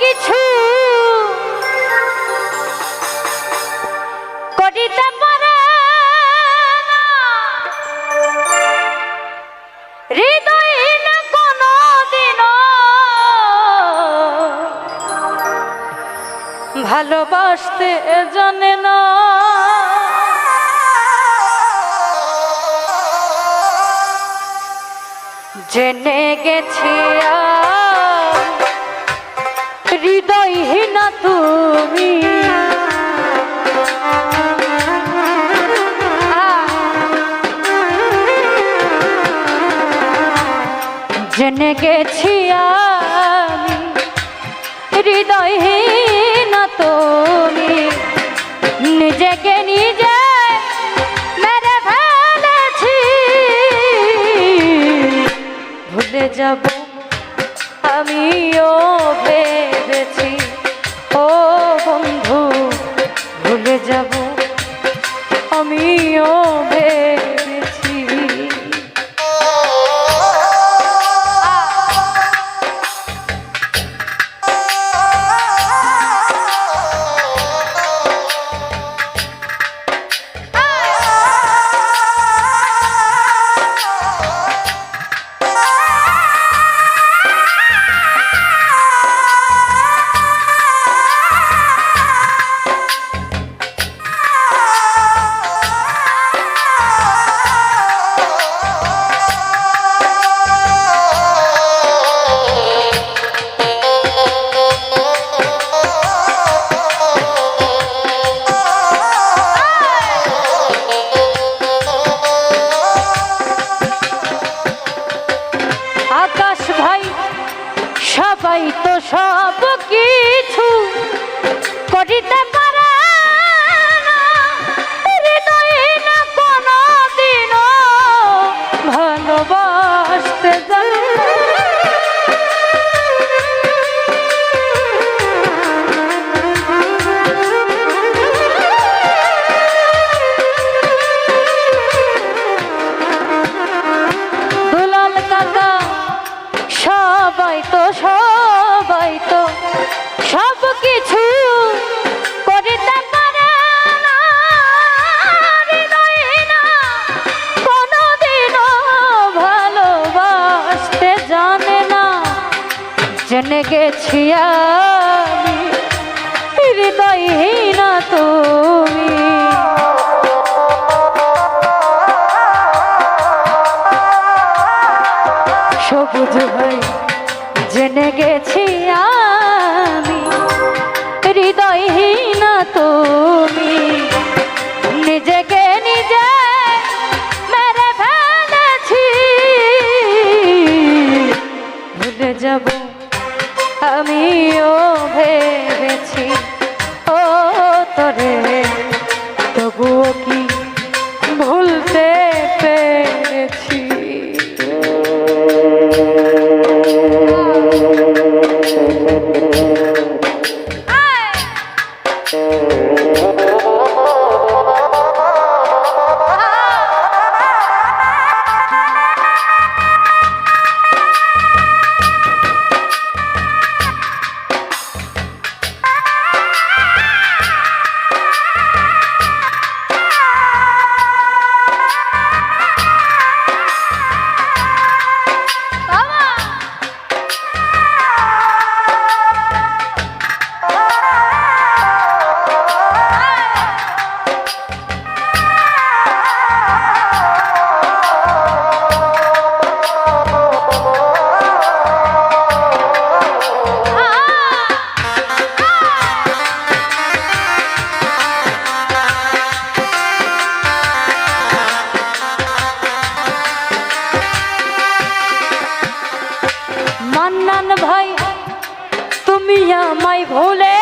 কিছু করিতে পারে ভালোবাসতে জানে না। জেনে গেছি আজ হৃদয়হীন তুমি। জেনে গেছি আমি হৃদয়হীন তুমি। নিজেকে নিজে মেরে ভুলে যাব জেনে গেছি হৃদয়হীন তুমি। সবুজ ভাই জেনে গেছি আমিও ভেবেছি ও তরে। তবুও কি ভুলতে পেরেছি? মান্নান ভাই তুমি আমায় ভুলে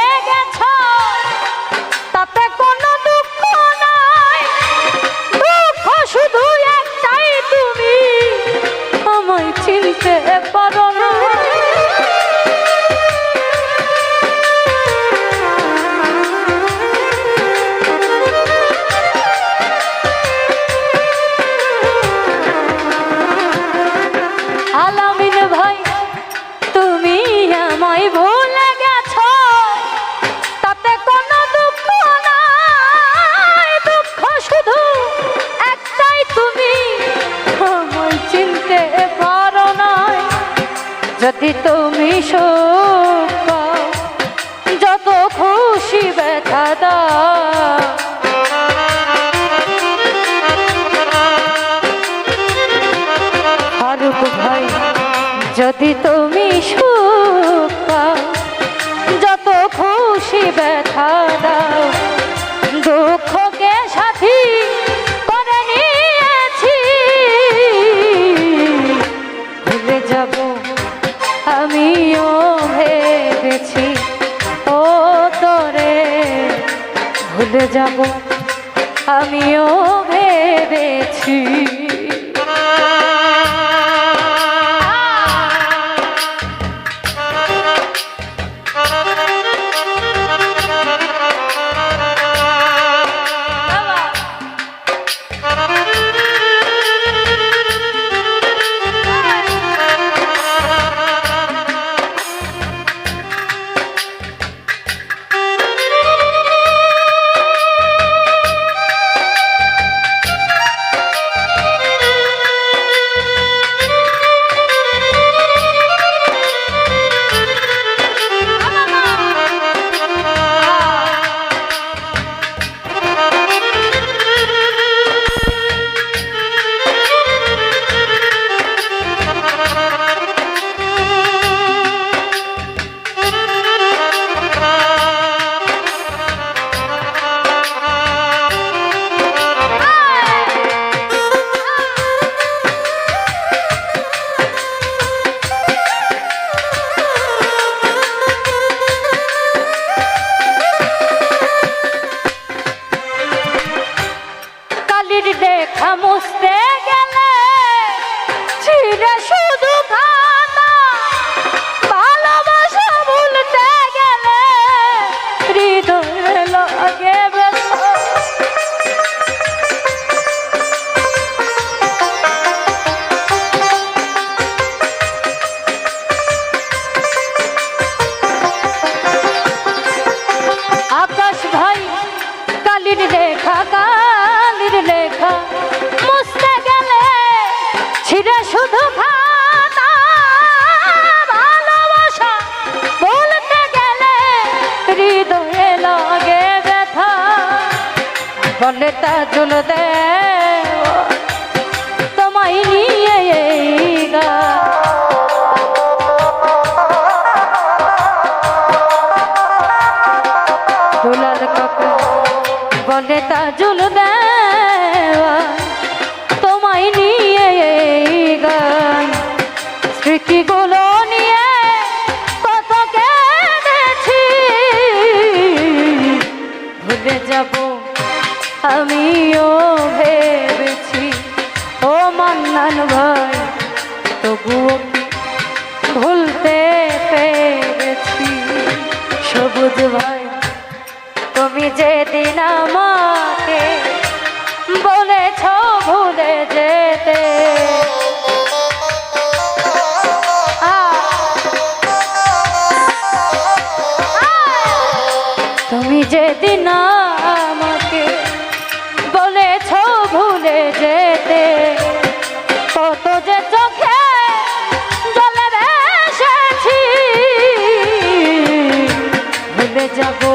যাব আমিও ভেবেছি। কালির দেখা মুছতে গেলে ছিঁড়ে বলে তাজুল দে। তোমায় নিয়ে গান দুলাল কাকা বলে তাজুল দেওয়া তোমায় নিয়ে গান স্মৃতিগুলো যাব আমিও ভেবেছি, ও মান্নান ভাই, তবুও ভুলতে পেরেছি? সবুজ ভাই, তুমি যেদিন আমাকে বলেছ ভুলে যেতে তুমি যেদিন কত যে চোখে জলে ভেসেছি। ভুলে যাব